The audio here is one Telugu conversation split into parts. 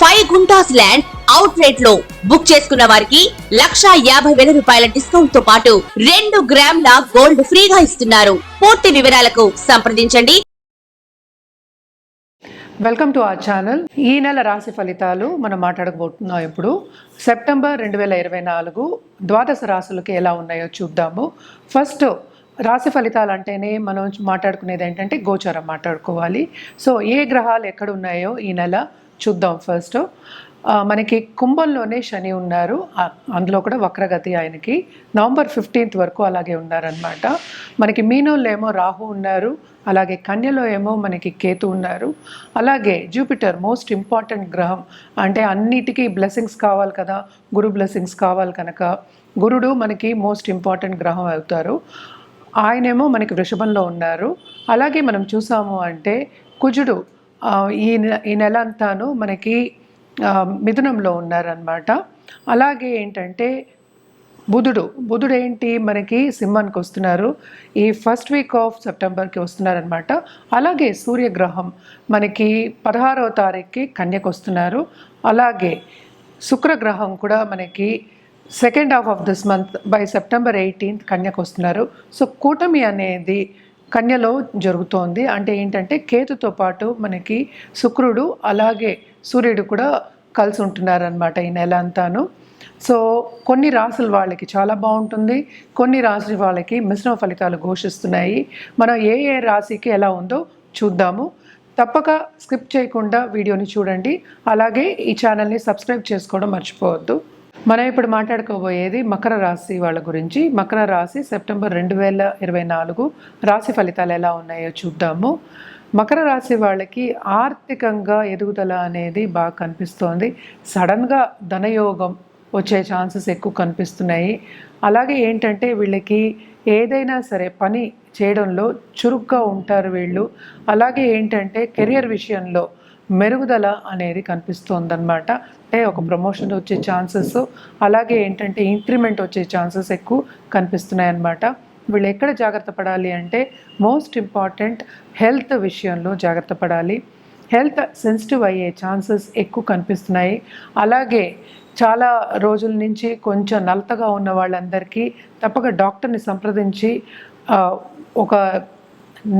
ఫైవ్ గుంటాస్ ల్యాండ్ అవుట్ రేట్లో బుక్ చేసుకున్న వారికి లక్షా యాభై వేల రూపాయల డిస్కౌంట్తో పాటు రెండు గ్రాముల గోల్డ్ ఫ్రీగా ఇస్తున్నారు. పూర్తి వివరాలకు సంప్రదించండి. వెల్కమ్ టు అవర్ ఛానల్ ఈ నెల రాశి ఫలితాలు మనం మాట్లాడకపోతున్నాం ఇప్పుడు. సెప్టెంబర్ రెండు వేల ఇరవై నాలుగు ద్వాదశ రాశులకి ఎలా ఉన్నాయో చూద్దాము. ఫస్ట్ రాశి ఫలితాలు అంటేనే మనం మాట్లాడుకునేది ఏంటంటే గోచారం మాట్లాడుకోవాలి. సో ఏ గ్రహాలు ఎక్కడ ఉన్నాయో ఈ నెల చూద్దాం ఫస్ట్ మనకి కుంభంలోనే శని ఉన్నారు. అందులో కూడా వక్రగతి ఆయనకి. నవంబర్ ఫిఫ్టీన్త్ వరకు అలాగే ఉన్నారనమాట మనకి మీనంలో ఏమో రాహు ఉన్నారు. అలాగే కన్యలో ఏమో మనకి కేతు ఉన్నారు. అలాగే జూపిటర్ మోస్ట్ ఇంపార్టెంట్ గ్రహం. అంటే అన్నిటికీ బ్లెస్సింగ్స్ కావాలి కదా. గురు బ్లెస్సింగ్స్ కావాలి కనుక. గురుడు మనకి మోస్ట్ ఇంపార్టెంట్ గ్రహం అవుతారు. ఆయనేమో మనకి వృషభంలో ఉన్నారు. అలాగే మనం చూసాము అంటే కుజుడు ఈ ఈ నెల అంతాను మనకి మిథునంలో ఉన్నారనమాట అలాగే ఏంటంటే బుధుడు బుధుడు ఏంటి మనకి సింహానికి వస్తున్నారు. ఈ ఫస్ట్ వీక్ ఆఫ్ సెప్టెంబర్కి వస్తున్నారనమాట అలాగే సూర్యగ్రహం మనకి పదహారవ తారీఖుకి కన్యకు వస్తున్నారు. అలాగే శుక్రగ్రహం కూడా మనకి second half of this month by September eighteenth కన్యకు వస్తున్నారు. సో కూటమి అనేది కన్యలో జరుగుతోంది. అంటే ఏంటంటే కేతుతో పాటు మనకి శుక్రుడు అలాగే సూర్యుడు కూడా కలిసి ఉంటున్నారనమాట ఈ నెల అంతాను. సో కొన్ని రాసుల వాళ్ళకి చాలా బాగుంటుంది. కొన్ని రాశి వాళ్ళకి మిశ్రమ ఫలితాలు ఘోషిస్తున్నాయి. మనం ఏ ఏ రాశికి ఎలా ఉందో చూద్దాము. తప్పక స్కిప్ చేయకుండా వీడియోని చూడండి. అలాగే ఈ ఛానల్ని సబ్స్క్రైబ్ చేసుకోవడం మర్చిపోవద్దు. మనం ఇప్పుడు మాట్లాడుకోబోయేది మకర రాశి వాళ్ళ గురించి. మకర రాశి సెప్టెంబర్ రెండు వేల ఇరవై నాలుగు రాశి ఫలితాలు ఎలా ఉన్నాయో చూద్దాము. మకర రాశి వాళ్ళకి ఆర్థికంగా ఎదుగుదల అనేది బాగా కనిపిస్తోంది. సడన్గా ధనయోగం వచ్చే ఛాన్సెస్ ఎక్కువ కనిపిస్తున్నాయి. అలాగే ఏంటంటే వీళ్ళకి ఏదైనా సరే పని చేయడంలో చురుగ్గా ఉంటారు వీళ్ళు. అలాగే ఏంటంటే కెరియర్ విషయంలో మెరుగుదల అనేది కనిపిస్తుందన్నమాట. అంటే ఒక ప్రమోషన్ వచ్చే ఛాన్సెస్ అలాగే ఏంటంటే ఇంక్రిమెంట్ వచ్చే ఛాన్సెస్ ఎక్కువ కనిపిస్తున్నాయి అన్నమాట వీళ్ళు ఎక్కడ జాగ్రత్త పడాలి అంటే మోస్ట్ ఇంపార్టెంట్ హెల్త్ విషయంలో జాగ్రత్త పడాలి. హెల్త్ సెన్సిటివ్ అయ్యే ఛాన్సెస్ ఎక్కువ కనిపిస్తున్నాయి. అలాగే చాలా రోజుల నుంచి కొంచెం నలతగా ఉన్న వాళ్ళందరికీ తప్పక డాక్టర్ని సంప్రదించి ఒక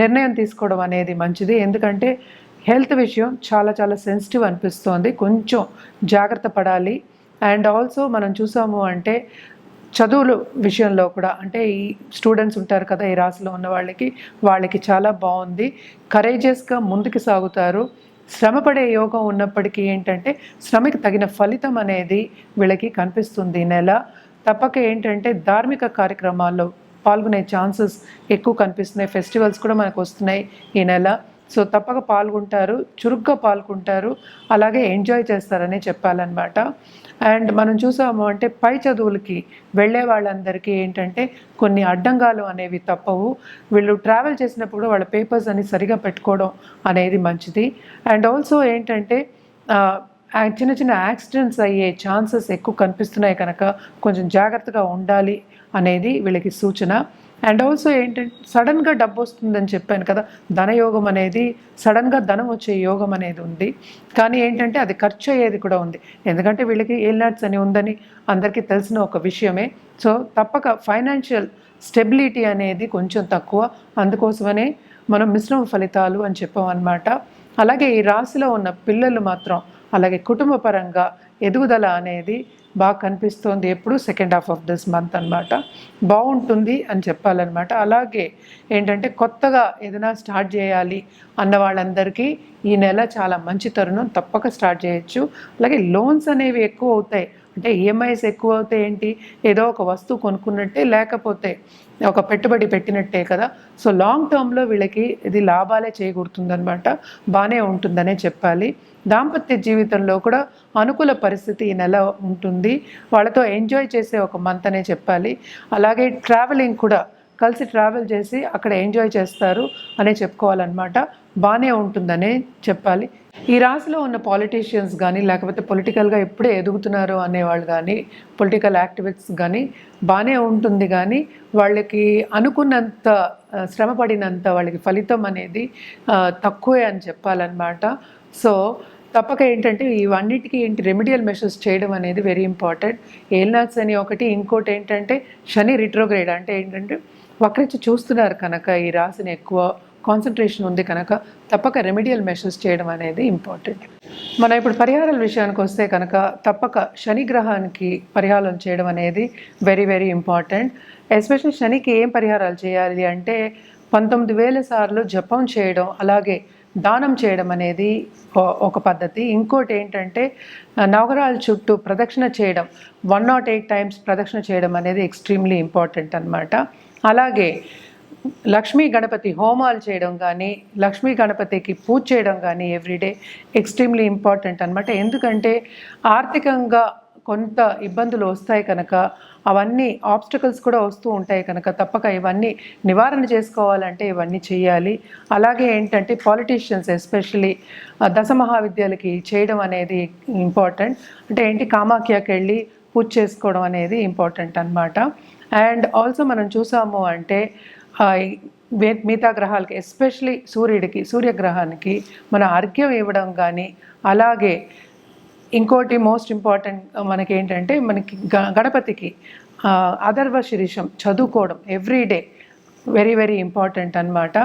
నిర్ణయం తీసుకోవడం అనేది మంచిది. ఎందుకంటే హెల్త్ విషయం చాలా చాలా సెన్సిటివ్ అనిపిస్తోంది. కొంచెం జాగ్రత్త పడాలి. అండ్ ఆల్సో మనం చూసాము అంటే చదువులు విషయంలో కూడా అంటే ఈ స్టూడెంట్స్ ఉంటారు కదా ఈ రాశిలో ఉన్న వాళ్ళకి వాళ్ళకి చాలా బాగుంది. కరేజియస్గా ముందుకు సాగుతారు. శ్రమపడే యోగం ఉన్నప్పటికీ ఏంటంటే శ్రమకి తగిన ఫలితం అనేది వీళ్ళకి కనిపిస్తుంది ఈ నెల. తప్పక ఏంటంటే ధార్మిక కార్యక్రమాల్లో పాల్గొనే ఛాన్సెస్ ఎక్కువ కనిపిస్తున్నాయి. ఫెస్టివల్స్ కూడా మనకు వస్తున్నాయి ఈ నెల. సో తప్పక పాల్గొంటారు చురుగ్గా పాల్గొంటారు అలాగే ఎంజాయ్ చేస్తారని చెప్పాలన్నమాట. అండ్ మనం చూసాము అంటే పై చదువులకి వెళ్ళే వాళ్ళందరికీ ఏంటంటే కొన్ని అడ్డంగాలు అనేవి తప్పవు. వీళ్ళు ట్రావెల్ చేసినప్పుడు వాళ్ళ పేపర్స్ అని సరిగా పెట్టుకోవడం అనేది మంచిది. అండ్ ఆల్సో ఏంటంటే చిన్న చిన్న యాక్సిడెంట్స్ అయ్యే ఛాన్సెస్ ఎక్కువ కనిపిస్తున్నాయి కనుక కొంచెం జాగ్రత్తగా ఉండాలి అనేది వీళ్ళకి సూచన. అండ్ ఆల్సో ఏంటంటే సడన్గా డబ్బు వస్తుందని చెప్పాను కదా ధనయోగం అనేది సడన్గా ధనం వచ్చే యోగం అనేది ఉంది. కానీ ఏంటంటే అది ఖర్చు అయ్యేది కూడా ఉంది. ఎందుకంటే వీళ్ళకి ఏల్నాట్స్ అని ఉందని అందరికీ తెలిసిన ఒక విషయమే. సో తప్పక ఫైనాన్షియల్ స్టెబిలిటీ అనేది కొంచెం తక్కువ. అందుకోసమనే మనం మిశ్రమ ఫలితాలు అని చెప్పామన్నమాట. అలాగే ఈ రాశిలో ఉన్న పిల్లలు మాత్రం అలాగే కుటుంబ పరంగా ఎదుగుదల అనేది బాగా కనిపిస్తోంది ఎప్పుడు second half of this month అన్నమాట. బాగుంటుంది అని చెప్పాలన్నమాట. అలాగే ఏంటంటే కొత్తగా ఏదైనా స్టార్ట్ చేయాలి అన్న వాళ్ళందరికీ ఈ నెల చాలా మంచి తరుణం. తప్పక స్టార్ట్ చేయొచ్చు. అలాగే లోన్స్ అనేవి ఎక్కువ అవుతాయి. అంటే ఈఎంఐస్ ఎక్కువ అవుతాయి ఏంటి? ఏదో ఒక వస్తువు కొనుక్కున్నట్టే లేకపోతే ఒక పెట్టుబడి పెట్టినట్టే కదా. సో లాంగ్ టర్మ్లో వీళ్ళకి ఇది లాభాలే చేకూరుతుందనమాట బాగానే ఉంటుందనే చెప్పాలి. దాంపత్య జీవితంలో కూడా అనుకూల పరిస్థితి ఈ నెల ఉంటుంది. వాళ్ళతో ఎంజాయ్ చేసే ఒక మంత్ అనే చెప్పాలి. అలాగే ట్రావెలింగ్ కూడా కలిసి ట్రావెల్ చేసి అక్కడ ఎంజాయ్ చేస్తారు అనే చెప్పుకోవాలన్నమాట. బాగానే ఉంటుందనే చెప్పాలి. ఈ రాశిలో ఉన్న పాలిటీషియన్స్ కానీ లేకపోతే పొలిటికల్గా ఎప్పుడే ఎదుగుతున్నారు అనేవాళ్ళు కానీ పొలిటికల్ యాక్టివిస్ట్స్ కానీ బాగానే ఉంటుంది కానీ వాళ్ళకి అనుకున్నంత శ్రమ పడినంత వాళ్ళకి ఫలితం అనేది తక్కువే అని చెప్పాలన్నమాట. సో తప్పక ఏంటంటే ఇవన్నిటికీ ఏంటి రెమిడియల్ మెషర్స్ చేయడం అనేది వెరీ ఇంపార్టెంట్ ఏల్నాథ్స్ అని ఒకటి ఇంకోటి ఏంటంటే శని రిట్రోగ్రేడ్ అంటే ఏంటంటే వక్రించి చూస్తున్నారు కనుక ఈ రాశిని ఎక్కువ కాన్సన్ట్రేషన్ ఉంది కనుక తప్పక రెమెడియల్ మెషర్స్ చేయడం అనేది ఇంపార్టెంట్ మనం ఇప్పుడు పరిహారాల విషయానికి వస్తే కనుక తప్పక శని గ్రహానికి పరిహారం చేయడం అనేది వెరీ వెరీ ఇంపార్టెంట్ ఎస్పెషల్లీ శనికి ఏం పరిహారాలు చేయాలి అంటే పంతొమ్మిది వేల సార్లు జపం చేయడం అలాగే దానం చేయడం అనేది ఒక పద్ధతి. ఇంకోటి ఏంటంటే నగరాల చుట్టూ ప్రదక్షిణ చేయడం వన్ నాట్ ఎయిట్ టైమ్స్ ప్రదక్షిణ చేయడం అనేది ఎక్స్ట్రీమ్లీ ఇంపార్టెంట్ అన్నమాట. అలాగే లక్ష్మీ గణపతి హోమాలు చేయడం కానీ లక్ష్మీ గణపతికి పూజ చేయడం కానీ ఎవ్రీడే ఎక్స్ట్రీమ్లీ ఇంపార్టెంట్ అనమాట ఎందుకంటే ఆర్థికంగా కొంత ఇబ్బందులు వస్తాయి కనుక అవన్నీ ఆబ్స్టకల్స్ కూడా వస్తూ ఉంటాయి కనుక తప్పక ఇవన్నీ నివారణ చేసుకోవాలంటే ఇవన్నీ చేయాలి. అలాగే ఏంటంటే పాలిటీషియన్స్ ఎస్పెషలీ దశ మహావిద్యాలకి చేయడం అనేది ఇంపార్టెంట్ అంటే ఏంటి కామాఖ్యకి వెళ్ళి పూజ చేసుకోవడం అనేది ఇంపార్టెంట్ అన్నమాట. అండ్ ఆల్సో మనం చూసాము అంటే మిగతా గ్రహాలకి ఎస్పెషలీ సూర్యుడికి సూర్యగ్రహానికి మన అర్ఘ్యం ఇవ్వడం కానీ అలాగే ఇంకోటి మోస్ట్ ఇంపార్టెంట్ మనకి ఏంటంటే మనకి గ- గణపతికి ఆ, శిరీషం చదువుకోవడం every day very very important అన్నమాట.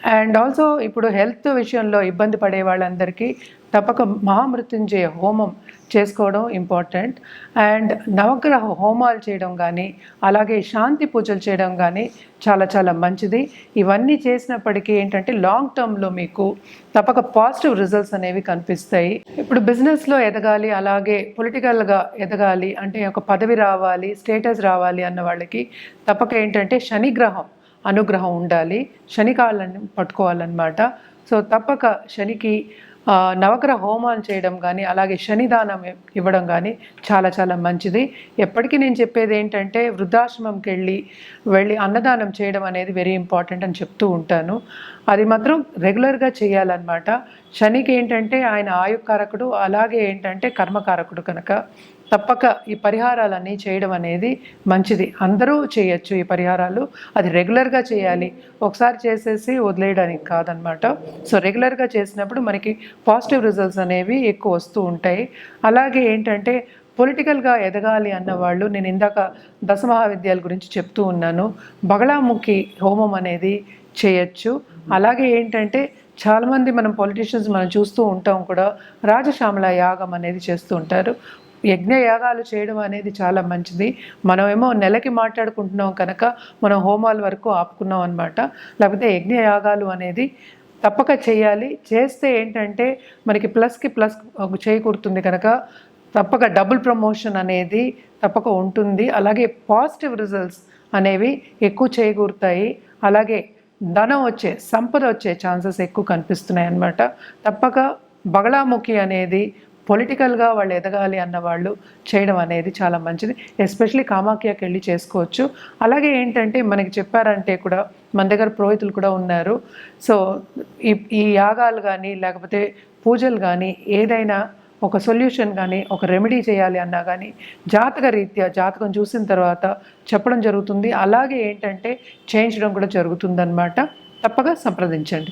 అండ్ ఆల్సో ఇప్పుడు హెల్త్ విషయంలో ఇబ్బంది పడే వాళ్ళందరికీ తప్పక మహామృత్యుంజయ హోమం చేసుకోవడం ఇంపార్టెంట్ అండ్ నవగ్రహ హోమాలు చేయడం కానీ అలాగే శాంతి పూజలు చేయడం కానీ చాలా చాలా మంచిది. ఇవన్నీ చేసినప్పటికీ ఏంటంటే లాంగ్ టర్మ్లో మీకు తప్పక పాజిటివ్ రిజల్ట్స్ అనేవి కనిపిస్తాయి. ఇప్పుడు బిజినెస్లో ఎదగాలి అలాగే పొలిటికల్గా ఎదగాలి అంటే ఒక పదవి రావాలి స్టేటస్ రావాలి అన్న వాళ్ళకి తప్పక ఏంటంటే శనిగ్రహం అనుగ్రహం ఉండాలి. శని కాళ్ళని పట్టుకోవాలన్నమాట. సో తప్పక శనికి నవగ్రహ హోమాలు చేయడం కానీ అలాగే శనిదానం ఇవ్వడం కానీ చాలా చాలా మంచిది. ఎప్పటికీ నేను చెప్పేది ఏంటంటే వృద్ధాశ్రమంకి వెళ్ళి వెళ్ళి అన్నదానం చేయడం అనేది వెరీ ఇంపార్టెంట్ అని చెప్తూ ఉంటాను. అది మాత్రం రెగ్యులర్గా చేయాలన్నమాట. శనికి ఏంటంటే ఆయన ఆయుకారకుడు అలాగే ఏంటంటే కర్మకారకుడు కనుక. తప్పక ఈ పరిహారాలన్నీ చేయడం అనేది మంచిది. అందరూ చేయొచ్చు ఈ పరిహారాలు. అది రెగ్యులర్గా చేయాలి. ఒకసారి చేసేసి వదిలేయడానికి కాదనమాట. సో రెగ్యులర్గా చేసినప్పుడు మనకి పాజిటివ్ రిజల్ట్స్ అనేవి ఎక్కువ వస్తూ ఉంటాయి. అలాగే ఏంటంటే పొలిటికల్గా ఎదగాలి అన్న వాళ్ళు నేను ఇందాక దశ మహావిద్యాల గురించి చెప్తూ ఉన్నాను. బగళాముఖి హోమం అనేది చేయొచ్చు. అలాగే ఏంటంటే చాలామంది మనం పొలిటీషియన్స్ మనం చూస్తూ ఉంటాం కూడా రాజశ్యామల యాగం అనేది చేస్తూ ఉంటారు. యజ్ఞ యాగాలు చేయడం అనేది చాలా మంచిది. మనమేమో నెలకి మాట్లాడుకుంటున్నాం కనుక మనం హోమాల వరకు ఆపుకున్నాం అనమాట లేకపోతే యజ్ఞ యాగాలు అనేది తప్పక చేయాలి. చేస్తే ఏంటంటే మనకి ప్లస్కి ప్లస్ చేకూరుతుంది కనుక తప్పక డబుల్ ప్రమోషన్ అనేది తప్పక ఉంటుంది. అలాగే పాజిటివ్ రిజల్ట్స్ అనేవి ఎక్కువ చేకూరుతాయి. అలాగే ధనం వచ్చే సంపద వచ్చే ఛాన్సెస్ ఎక్కువ కనిపిస్తున్నాయి అన్నమాట. తప్పక బగళాముఖి అనేది పొలిటికల్గా వాళ్ళు ఎదగాలి అన్న వాళ్ళు చేయడం అనేది చాలా మంచిది. ఎస్పెషలీ కామాఖ్యకి వెళ్ళి చేసుకోవచ్చు. అలాగే ఏంటంటే మనకి చెప్పారంటే కూడా మన దగ్గర పురోహితులు కూడా ఉన్నారు. సో ఈ ఈ యాగాలు కానీ లేకపోతే పూజలు కానీ ఏదైనా ఒక సొల్యూషన్ కానీ ఒక రెమెడీ చేయాలి అన్నా కానీ జాతక రీత్యా జాతకం చూసిన తర్వాత చెప్పడం జరుగుతుంది. అలాగే ఏంటంటే చేయించడం కూడా జరుగుతుందన్నమాట. తప్పగా సంప్రదించండి.